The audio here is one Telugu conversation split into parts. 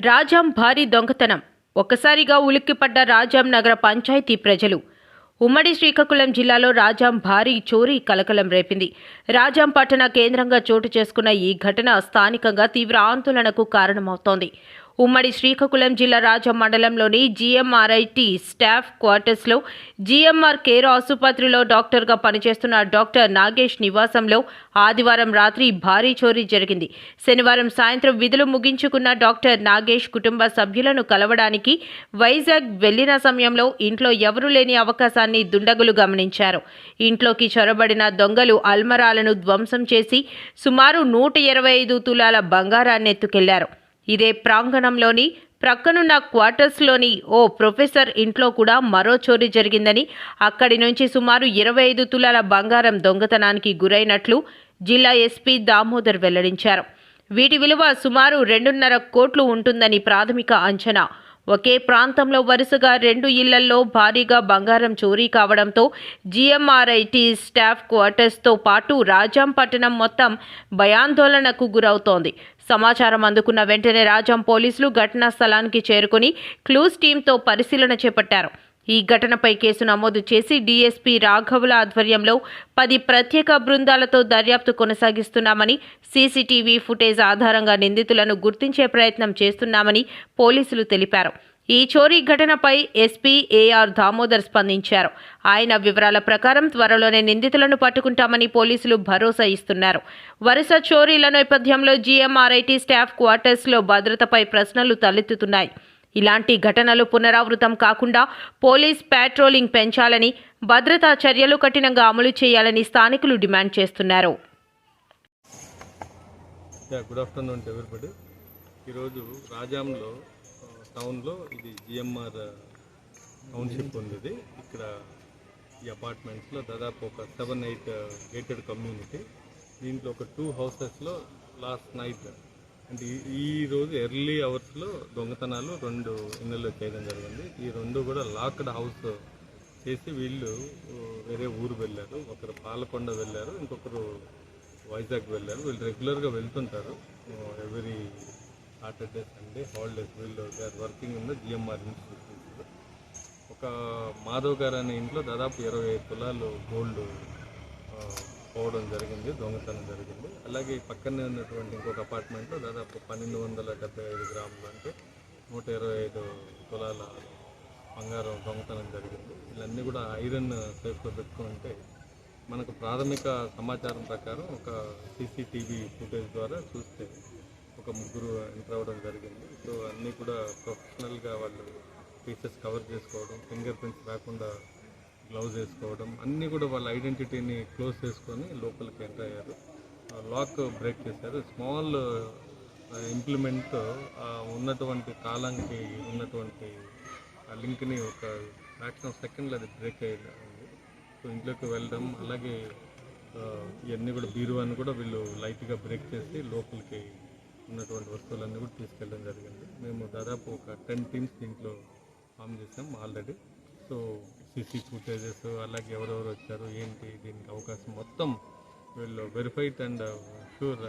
రాజాం భారీ దొంగతనం. ఒక్కసారిగా ఉలిక్కిపడ్డ రాజాం నగర పంచాయతీ ప్రజలు. ఉమ్మడి శ్రీకాకుళం జిల్లాలో రాజాం భారీ చోరీ కలకలం రేపింది. రాజాం పట్టణ కేంద్రంగా చోటు చేసుకున్న ఈ ఘటన స్థానికంగా తీవ్ర ఆందోళనకు కారణమవుతోంది. ఉమ్మడి శ్రీకాకుళం జిల్లా రాజ మండలంలోని జిఎంఆర్ఐటి స్టాఫ్ క్వార్టర్స్లో జీఎంఆర్ కేర్ ఆసుపత్రిలో డాక్టర్గా పనిచేస్తున్న డాక్టర్ నాగేష్ నివాసంలో ఆదివారం రాత్రి భారీ చోరీ జరిగింది. శనివారం సాయంత్రం విధులు ముగించుకున్న డాక్టర్ నాగేష్ కుటుంబ సభ్యులను కలవడానికి వైజాగ్ వెళ్ళిన సమయంలో ఇంట్లో ఎవరూ లేని అవకాశాన్ని దుండగులు గమనించారు. ఇంట్లోకి చొరబడిన దొంగలు అల్మరాలను ధ్వంసం చేసి సుమారు నూట ఇరవై ఐదు తులాల బంగారాన్ని ఎత్తుకెళ్ళారు. ఇదే ప్రాంగణంలోని ప్రక్కనున్న క్వార్టర్స్లోని ఓ ప్రొఫెసర్ ఇంట్లో కూడా మరో చోరీ జరిగిందని అక్కడి నుంచి సుమారు ఇరవై ఐదు తులాల బంగారం దొంగతనానికి గురైనట్లు జిల్లా ఎస్పీ దామోదర్ వెల్లడించారు. వీటి విలువ సుమారు రెండున్నర కోట్లు ఉంటుందని ప్రాథమిక అంచనా. ఒకే ప్రాంతంలో వరుసగా రెండు ఇళ్ళల్లో భారీగా బంగారం చోరీ కావడంతో జిఎంఆర్ఐటి స్టాఫ్ క్వార్టర్స్తో పాటు రాజాం పట్టణం మొత్తం భయాందోళనకు గురవుతోంది. సమాచారం అందుకున్న వెంటనే రాజాం పోలీసులు ఘటనా స్థలానికి చేరుకుని క్లూస్ టీంతో పరిశీలన చేపట్టారు. ఈ ఘటనపై కేసు నమోదు చేసి డీఎస్పీ రాఘవుల ఆధ్వర్యంలో పది ప్రత్యేక బృందాలతో దర్యాప్తు కొనసాగిస్తున్నామని సీసీటీవీ ఫుటేజ్ ఆధారంగా నిందితులను గుర్తించే ప్రయత్నం చేస్తున్నామని పోలీసులు తెలిపారు. ఈ చోరీ ఘటనపై ఎస్పీ ఏఆర్ దామోదర్ స్పందించారు. ఆయన వివరాల ప్రకారం త్వరలోనే నిందితులను పట్టుకుంటామని పోలీసులు భరోసా ఇస్తున్నారు. వరుస చోరీల నేపథ్యంలో జీఎంఆర్ఐటీ స్టాఫ్ క్వార్టర్స్లో భద్రతపై ప్రశ్నలు తలెత్తుతున్నాయి. ఇలాంటి ఘటనలు పునరావృతం కాకుండా పోలీస్ ప్యాట్రోలింగ్ పెంచాలని భద్రతా చర్యలు కఠినంగా అమలు చేయాలని స్థానికులు డిమాండ్ చేస్తున్నారు. Good afternoon everybody. ఈరోజు రాజాంలో టౌన్లో ఇది జిఎంఆర్ టౌన్షిప్ ఉంది ఇక్కడ ఈ అపార్ట్మెంట్స్లో దాదాపు ఒక సెవెన్ ఎయిట్ గేటెడ్ కమ్యూనిటీ దీంట్లో ఒక టూ హౌసెస్లో లాస్ట్ నైట్ అంటే ఈ- రోజు ఎర్లీ అవర్స్లో దొంగతనాలు రెండు ఇళ్ళలో చేయడం జరిగింది. ఈ రెండు కూడా లాక్డ్ హౌస్ చేసి వీళ్ళు వేరే ఊరు వెళ్ళారు. ఒకరు పాలకొండ వెళ్ళారు ఇంకొకరు వైజాగ్ వెళ్ళారు. వీళ్ళు రెగ్యులర్గా వెళ్తుంటారు. ఎవరీ సాటర్డే సండే హాలిడేస్ వీళ్ళు working in the GMR institute. ఒక మాధవ్ గారు అనే ఇంట్లో దాదాపు ఇరవై ఐదు తులాలు గోల్డ్ పోవడం జరిగింది దొంగతనం జరిగింది. అలాగే ఈ పక్కనే ఉన్నటువంటి ఇంకొక అపార్ట్మెంట్లో దాదాపు పన్నెండు వందల డెబ్బై ఐదు గ్రాములు అంటే నూట ఇరవై ఐదు తులాల బంగారం దొంగతనం జరిగింది. వీళ్ళన్నీ కూడా ఐరన్ సేఫ్లో పెట్టుకుంటే మనకు ప్రాథమిక సమాచారం ప్రకారం ఒక సీసీటీవీ ఫుటేజ్ ద్వారా చూస్తే ఒక ముగ్గురు ఎంటర్ అవ్వడం జరిగింది. సో అన్నీ కూడా ప్రొఫెషనల్గా వాళ్ళు పీసెస్ కవర్ చేసుకోవడం ఫింగర్ ప్రింట్స్ రాకుండా గ్లౌజ్ వేసుకోవడం అన్నీ కూడా వాళ్ళ ఐడెంటిటీని క్లోజ్ చేసుకొని లోపలికి ఎంటర్ అయ్యారు. లాక్ బ్రేక్ చేశారు. స్మాల్ ఇంప్లిమెంట్ ఉన్నటువంటి కాలానికి ఉన్నటువంటి ఆ లింక్ని ఒక ఫ్రాక్షన్ ఆఫ్ సెకండ్లో అది బ్రేక్ అయ్యింది. సో ఇంట్లోకి వెళ్ళడం అలాగే ఇవన్నీ కూడా బీరువాన్ని కూడా వీళ్ళు లైట్గా బ్రేక్ చేసి లోపలికి ఉన్నటువంటి వస్తువులన్నీ కూడా తీసుకెళ్ళడం జరిగింది. మేము దాదాపు ఒక టెన్ టీమ్స్ దీంట్లో ఫామ్ చేసాం ఆల్రెడీ సో సిసి ఫుటేజెస్ అలాగే ఎవరెవరు వచ్చారు ఏంటి దీనికి అవకాశం మొత్తం వీళ్ళు వెరిఫైడ్ అండ్ షూర్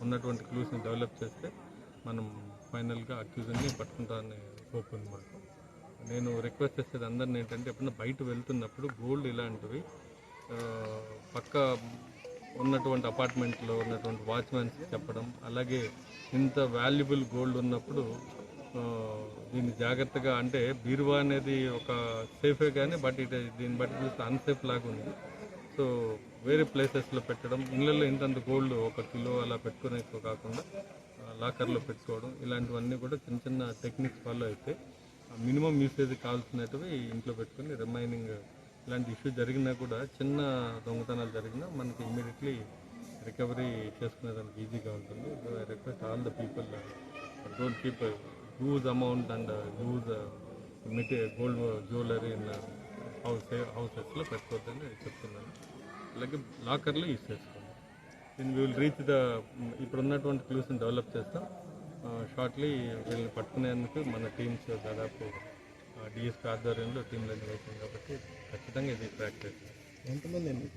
ఉన్నటువంటి క్లూస్ని డెవలప్ చేస్తే మనం ఫైనల్గా అక్యూజన్ని పట్టుకుంటామని హోప్ ఉంది మాకు నేను రిక్వెస్ట్ చేసేది అందరిని ఏంటంటే ఎప్పుడైనా బయట వెళ్తున్నప్పుడు గోల్డ్ ఇలాంటివి uh, పక్క ఉన్నటువంటి అపార్ట్మెంట్లో ఉన్నటువంటి వాచ్మెన్స్ చెప్పడం అలాగే ఇంత వాల్యుబుల్ గోల్డ్ ఉన్నప్పుడు దీన్ని జాగ్రత్తగా అంటే బీరువా అనేది ఒక సేఫే కానీ బట్ ఇట్ దీన్ని బట్టి చూస్తే అన్సేఫ్ లాగా ఉంది. సో వేరే ప్లేసెస్లో పెట్టడం ఇళ్ళల్లో ఇంతంత గోల్డ్ ఒక కిలో అలా పెట్టుకునే కాకుండా లాకర్లో పెట్టుకోవడం ఇలాంటివన్నీ కూడా చిన్న చిన్న టెక్నిక్స్ ఫాలో అయితే మినిమం యూసేజ్ కావాల్సినవి ఇంట్లో పెట్టుకొని రిమైనింగ్ ఇలాంటి ఇష్యూ జరిగినా కూడా చిన్న దొంగతనాలు జరిగినా మనకి ఇమీడియట్లీ రికవరీ చేసుకునేదానికి ఈజీగా ఉంటుంది. I request all the people don't keep huge amount and huge material gold jewellery in house హౌసెస్లో పెట్టుకోవద్దని చెప్తున్నాను. అలాగే లాకర్లో యూజ్ చేసుకోండి. దీన్ని విల్ రీచ్ ద ఇప్పుడు ఉన్నటువంటి క్లూస్ని డెవలప్ చేస్తాం. షార్ట్లీ వీళ్ళని పట్టుకునేందుకు మన టీమ్స్ దాదాపు డిఎస్పీ ఆధ్వర్యంలో టీంలన్నీ వేసాం కాబట్టి ఖచ్చితంగా ఇది ట్రాక్ చేస్తాం ఎంతమంది అండి?